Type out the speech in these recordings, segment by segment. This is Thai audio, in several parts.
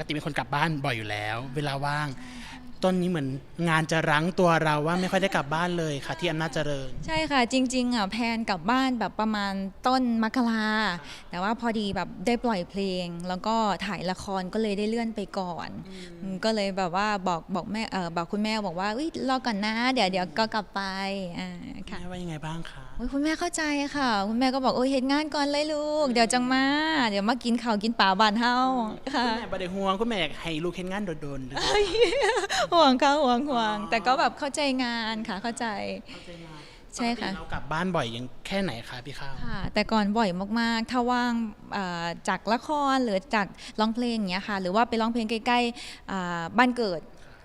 กติเป็นคนกลับบ้านบ่อยอยู่แล้ว เวลาว่าง ต้นนี้เหมือนงานจะรั้งตัวเราว่าไม่ค่อยได้กลับบ้านเลยค่ะ ที่อำนาจเจริญ ใช่ค่ะ จริงๆอะแพลนกลับบ้านแบบประมาณต้นมกราแต่ว่าพอดีแบบได้ปล่อยเพลง แล้วก็ถ่ายละครก็เลยได้เลื่อนไปก่อนอืมก็เลยแบบว่าบอกบอกแม่เออบอกคุณแม่บอกว่าอุ้ยรอก่อนนะ เดี๋ยวเดี๋ยวก็กลับไปอ่าค่ะ แม่ว่ายังไงบ้างคะ โอ้ยคุณแม่เข้าใจค่ะ คุณแม่ก็บอกโอ้ยเห็นงานก่อนเลยลูก เดี๋ยวจังมา เดี๋ยวมากินข้าวกินปลาบานเฮาค่ะคุณแม่บไดห่วงคุณแม่อยากให้ลูกเห็นงานโดนๆหรือห่วงค่ะห่วงห่วง แต่ก็แบบเข้าใจงานค่ะเข้าใจใช่ค่ะปกติเรากลับบ้านบ่อยยังแค่ไหนคะพี่ข้าวค่ะ แต่ก่อนบ่อยมากๆ ถ้าว่างอ่าจากละครหรือจากร้องเพลงอย่างเงี้ยค่ะ หรือว่าไปร้องเพลงใกล้ๆอ่าบ้านเกิด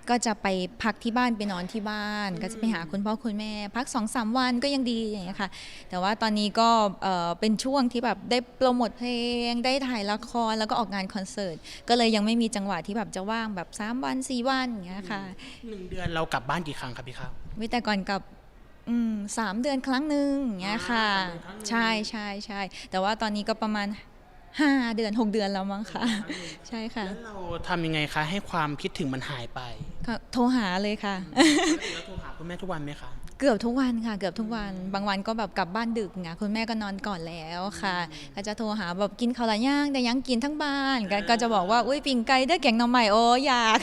ก็จะไปพักที่บ้านไปนอนที่บ้าน ก็จะไปหาคุณพ่อคุณแม่ พักสองสามวันก็ยังดีอย่างเงี้ยค่ะ แต่ว่าตอนนี้ก็เอ่อเป็นช่วงที่แบบได้โปรโมทเพลง ได้ถ่ายละครแล้วก็ออกงานคอนเสิร์ตก็เลยยังไม่มีจังหวะที่แบบจะว่างแบบสามวันสี่วันอย่างเงี้ยค่ะหนึ่งเดือนเรากลับบ้านกี่ครั้งครับพี่ข้าววิแต่ก่อนกับอืมสามเดือนครั้งหนึ่งอย่างเงี้ยค่ะอ่าสามเดือนครั้งหนึ่งใช่ใช่ใช่แต่ว่าตอนนี้ก็ประมาณ ห้าเดือนหกเดือนแล้วมั้งค่ะ ใช่ค่ะ แล้วเราทำยังไงคะ ให้ความคิดถึงมันหายไปก็โทรหาเลยค่ะปกติเราโทรหาคุณแม่ทุกวันไหมคะเกือบทุกวันค่ะ เกือบทุกวัน บางวันก็แบบกลับบ้านดึกไงคุณแม่ก็นอนก่อนแล้วค่ะก็จะโทรหาแบบกินข้าวหลายย่างแต่ยังกินทั้งบ้านก็ก็จะบอกว่าอุ้ยปิ่งไก่ได้อแกงหน่อไม้โอ้อยาก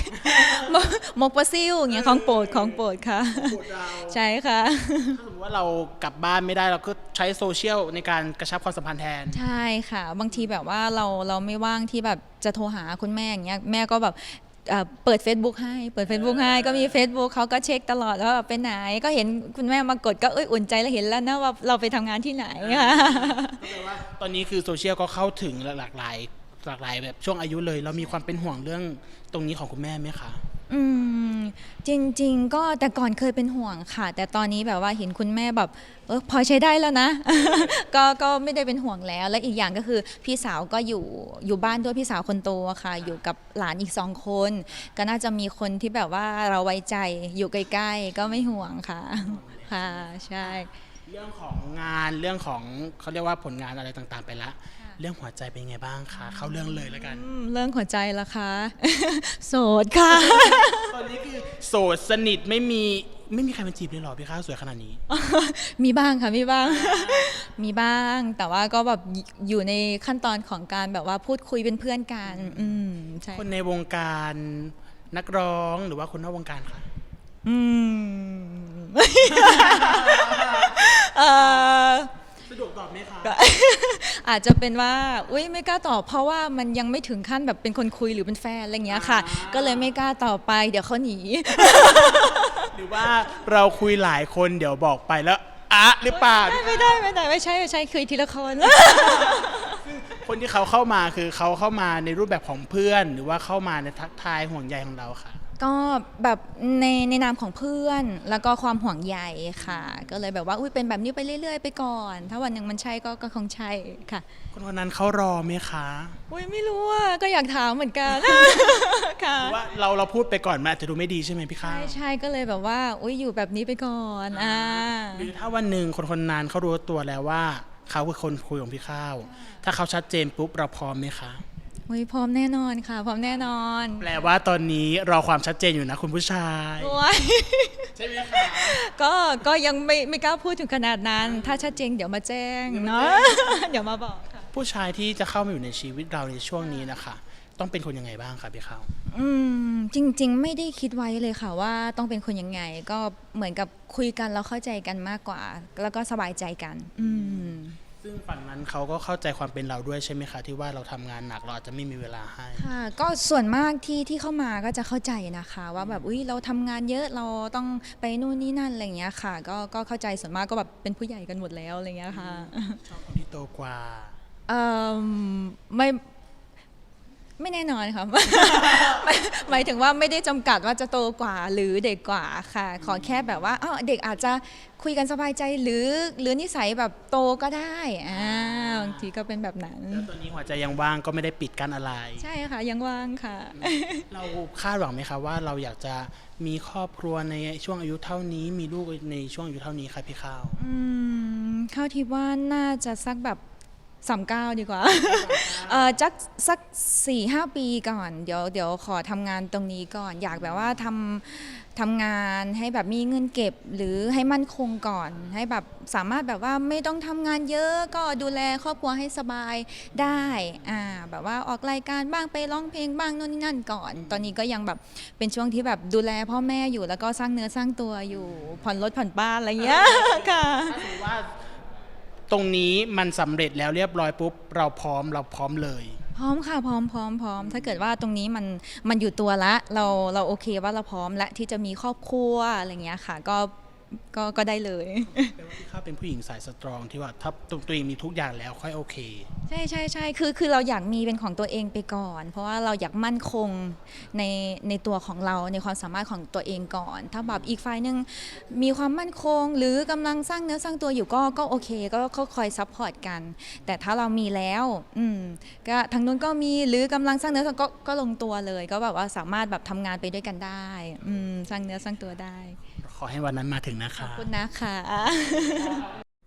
มกมกปลาซิ่วอย่างเงี้ยของโปรดของโปรดค่ะใช่ค่ะ ถ้าสมมติ ว่าเรากลับบ้านไม่ได้เราก็ใช้โซเชียลในการกระชับความสัมพันธ์แทน ใช่ค่ะ บางทีแบบว่าเราเราไม่ว่างที่แบบจะโทรหาคุณแม่อย่างเงี้ยแม่ก็แบบเอ่อเปิด Facebook ให้ เปิด Facebook ให้ ก็มี Facebook เขาก็เช็คตลอดว่าแบบไปไหน ก็เห็นคุณแม่มากดก็เอ้ยอุ่นใจแล้วเห็นแล้วนะว่าเราไปทำงานที่ไหนค่ะก็แปลว่าตอนนี้คือโซเชียลก็เข้าถึงหลากหลายหลากหลายแบบช่วงอายุเลย เรามีความเป็นห่วงเรื่องตรงนี้ของคุณแม่ไหมคะ อืม จริง ๆ ก็แต่ก่อนเคยเป็นห่วงค่ะ แต่ตอนนี้แบบว่าเห็นคุณแม่แบบเออพอใช้ได้แล้วนะ ก็ก็ไม่ได้เป็นห่วงแล้ว และอีกอย่างก็คือพี่สาวก็อยู่อยู่บ้านด้วยพี่สาวคนโตอะค่ะ อยู่กับหลานอีกสองคน ก็น่าจะมีคนที่แบบว่าเราไว้ใจอยู่ใกล้ ๆ ก็ไม่ห่วงค่ะค่ะใช่ เรื่องของงานเรื่องของเขาเรียกว่าผลงานอะไรต่างๆไปละ เรื่องหัวใจเป็นไงบ้างคะเข้าเรื่องเลยแล้วกัน อืมเรื่องหัวใจละคะ โสดค่ะตอนนี้คือโสดสนิทไม่มีไม่มีใครมาจีบเลยเหรอพี่ข้าวสวยขนาดนี้ มีบ้างค่ะมีบ้าง มีบ้างแต่ว่าก็แบบอยู่อยู่ในขั้นตอนของการแบบว่าพูดคุยเป็นเพื่อนกันอืมใช่คนในวงการนักร้องหรือว่าคนนอกวงการคะอืม เอ่อ อาจจะเป็นว่าอุ้ยไม่กล้าตอบเพราะว่ามันยังไม่ถึงขั้นแบบเป็นคนคุยหรือเป็นแฟนอะไรอย่างเงี้ยค่ะ ก็เลยไม่กล้าตอบไป เดี๋ยวเขาหนี หรือว่าเราคุยหลายคนเดี๋ยวบอกไปแล้วอะหรือเปล่าไม่ได้ไม่ได้ไม่ใช่ไม่ใช่คุยทีละคน คนที่เขาเข้ามาคือเขาเข้ามาในรูปแบบของเพื่อน หรือว่าเข้ามาในทักทายห่วงใยของเราค่ะ ก็แบบในในนามของเพื่อนแล้วก็ความห่วงใยค่ะ ก็เลยแบบว่าอุ้ยเป็นแบบนี้ไปเรื่อย ๆ ไปก่อน ถ้าวันหนึ่งมันใช่ก็ก็คงใช่ค่ะ คนคนนั้นเขารอไหมคะอุ้ยไม่รู้อะก็อยากถามเหมือนกัน ค่ะหรือว่าเราเราพูดไปก่อนมันอาจจะดูไม่ดีใช่ไหมพี่ข้าใช่วใช่ก็เลยแบบว่าอุ้ยอยู่แบบนี้ไปก่อนอ่าหรือถ้าวันหนึ่งคนคนนั้นเขารู้ตัวแล้วว่า เขาคือคนคุยของพี่ข้าว ถ้าเขาชัดเจนปุ๊บเราพร้อมไหมคะ อุ้ยพร้อมแน่นอนค่ะ พร้อมแน่นอนแปลว่าตอนนี้รอความชัดเจนอยู่นะคุณผู้ชาย โอ้ยใช่ไหมคะก็ก็ยังไม่ไม่กล้าพูดถึงขนาดนั้น ถ้าชัดเจนเดี๋ยวมาแจ้งเนาะเดี๋ยวมาบอกค่ะ ผู้ชายที่จะเข้ามาอยู่ในชีวิตเราในช่วงนี้นะคะ ต้องเป็นคนยังไงบ้างคะพี่ข้าวอืมจริง ๆ ไม่ได้คิดไว้เลยค่ะว่าต้องเป็นคนยังไง ก็เหมือนกับคุยกันแล้วเข้าใจกันมากกว่า แล้วก็สบายใจกัน อืม ซึ่งฝั่งนั้นเขาก็เข้าใจความเป็นเราด้วยใช่ไหมคะ ที่ว่าเราทำงานหนักเราอาจจะไม่มีเวลาให้ค่ะก็ส่วนมากที่ที่เข้ามาก็จะเข้าใจนะคะ ว่าแบบอุ้ยเราทำงานเยอะเราต้องไปนู่นนี่นั่นอะไรอย่างเงี้ยค่ะ ก็ก็เข้าใจส่วนมากก็แบบเป็นผู้ใหญ่กันหมดแล้วอะไรอย่างเงี้ยค่ะชอบคนที่โตกว่าเอ่อไม่ ไม่แน่นอนค่ะหมายหมายถึงว่าไม่ได้จำกัดว่าจะโตกว่าหรือเด็กกว่าค่ะ ขอแค่แบบว่าอ้าวเด็กอาจจะคุยกันสบายใจหรือหรือนิสัยแบบโตก็ได้อ่าบางทีก็เป็นแบบนั้น แล้วตอนนี้หัวใจยังว่างก็ไม่ได้ปิดกั้นอะไร ใช่ค่ะ ยังว่างค่ะ เราคาดหวังไหมคะว่าเราอยากจะมีครอบครัวในช่วงอายุเท่านี้ มีลูกในช่วงอายุเท่านี้คะพี่ข้าว อืมเข้าที่ว่าน่าจะสักแบบ สามเก้าดีกว่าเออจักสักสี่ห้าปีก่อนเดี๋ยวเดี๋ยวขอทำงานตรงนี้ก่อน อยากแบบว่าทำทำงานให้แบบมีเงินเก็บ หรือให้มั่นคงก่อน ให้แบบสามารถแบบว่าไม่ต้องทำงานเยอะก็ดูแลครอบครัวให้สบายได้อ่าแบบว่าออกรายการบ้างไปร้องเพลงบ้างโน่นนี่นั่นก่อน ตอนนี้ก็ยังแบบเป็นช่วงที่แบบดูแลพ่อแม่อยู่แล้วก็สร้างเนื้อสร้างตัวอยู่ผ่อนรถผ่อนบ้านอะไรอย่างเงี้ยค่ะถ้าสมมติว่า ตรงนี้มันสำเร็จแล้วเรียบร้อยปุ๊บ เราพร้อมเราพร้อมเลยพร้อมค่ะพร้อมพร้อมพร้อมถ้าเกิดว่าตรงนี้มันมันอยู่ตัวละเราเราโอเคว่าเราพร้อมและที่จะมีครอบครัวอะไรเงี้ยค่ะ ก็ ก็ก็ได้เลยแปลว่าพี่ข้าวเป็นผู้หญิงสายสตรองที่ว่าถ้าตัวเองมีทุกอย่างแล้วค่อยโอเค ใช่ใช่ใช่คือคือเราอยากมีเป็นของตัวเองไปก่อน เพราะว่าเราอยากมั่นคงในในตัวของเราในความสามารถของตัวเองก่อน ถ้าแบบอีกฝ่ายหนึ่งมีความมั่นคง หรือกำลังสร้างเนื้อสร้างตัวอยู่ก็ก็โอเค ก็ก็คอยซัพพอร์ตกัน แต่ถ้าเรามีแล้วอืมก็ทางนู้นก็มีหรือกำลังสร้างเนื้อสร้างก็ก็ลงตัวเลย ก็แบบว่าสามารถแบบทำงานไปด้วยกันได้อืมสร้างเนื้อสร้างตัวได้ ขอให้วันนั้นมาถึงนะคะ ขอบคุณนะคะ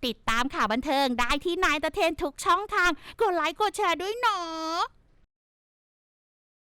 ติดตามข่าวบันเทิงได้ที่นายตะเทนทุกช่องทาง กดไลค์กดแชร์ด้วยเนาะ